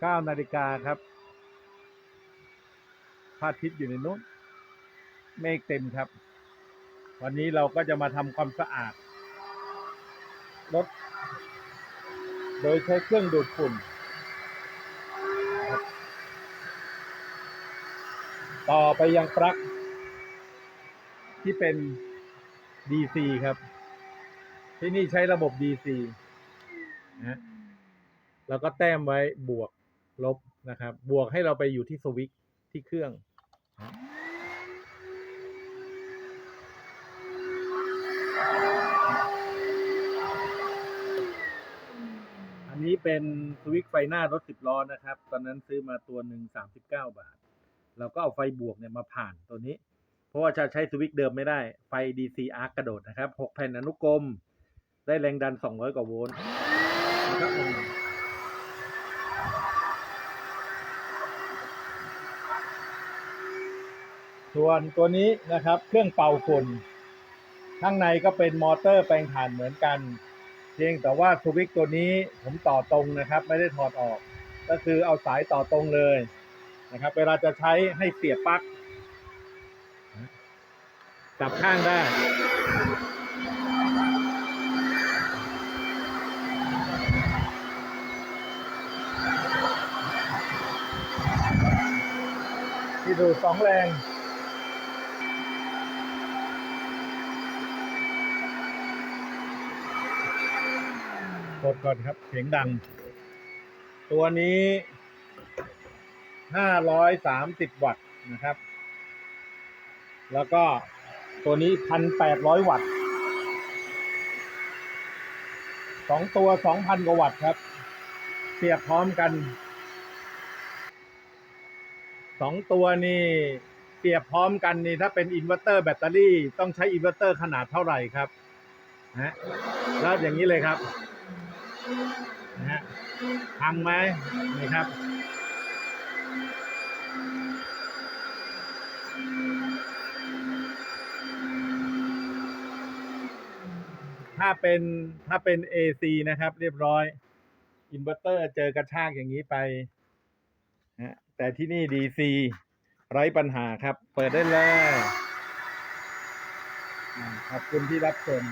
เก้านาฬิกาครับพระอาทิตย์อยู่ในนู้นเมฆเต็มครับ วันนี้เราก็จะมาทำความสะอาดรถ โดยใช้เครื่องดูดฝุ่น ต่อไปยังปลั๊กที่เป็น DC ครับ ที่นี่ใช้ระบบ DC นะฮะแล้วก็แต้มไว้บวก ลบนะครับ บวกให้เราไปอยู่ที่สวิตที่เครื่อง อันนี้เป็นสวิตไฟหน้ารถสิบล้อนะครับ ตอนนั้นซื้อมาตัวหนึ่งสามสิบเก้าบาท เราก็เอาไฟบวกเนี่ยมาผ่านตัวนี้ เพราะว่าจะใช้สวิตเดิมไม่ได้ ไฟ DC arc กระโดดนะครับ6แผ่นอนุกรม ได้แรงดัน200กว่าโวลต์นะครับอืม ส่วนตัวนี้นะครับเครื่องเป่าฝุ่น ข้างในก็เป็นมอเตอร์แปลงถ่านเหมือนกัน เพียงแต่ว่าสวิตตัวนี้ผมต่อตรงนะครับ ไม่ได้ถอดออก ก็คือเอาสายต่อตรงเลยนะครับ เวลาจะใช้ให้เสียบปลั๊กจับข้างได้ที่ดูสองแรง กดก่อนครับ เสียงดัง ตัวนี้ห้าร้อยสามสิบวัตต์นะครับ แล้วก็ตัวนี้พันแปดร้อยวัตต์สองตัวสองพันกว่าวัตต์ครับ เสียบพร้อมกันสองตัวนี่เสียบพร้อมกันนี่ถ้าเป็นอินเวอร์เตอร์แบตเตอรี่ต้องใช้อินเวอร์เตอร์ขนาดเท่าไหร่ครับฮะแล้วอย่างนี้เลยครับ นะฮะพังไหมนี่ครับ ถ้าเป็นถ้าเป็น AC นะครับ เรียบร้อย อินเวอร์เตอร์เจอกระชากอย่างนี้ไปนะแต่ที่นี่ DC ไร้ปัญหาครับ เปิดได้เลย ขอบคุณที่รับชม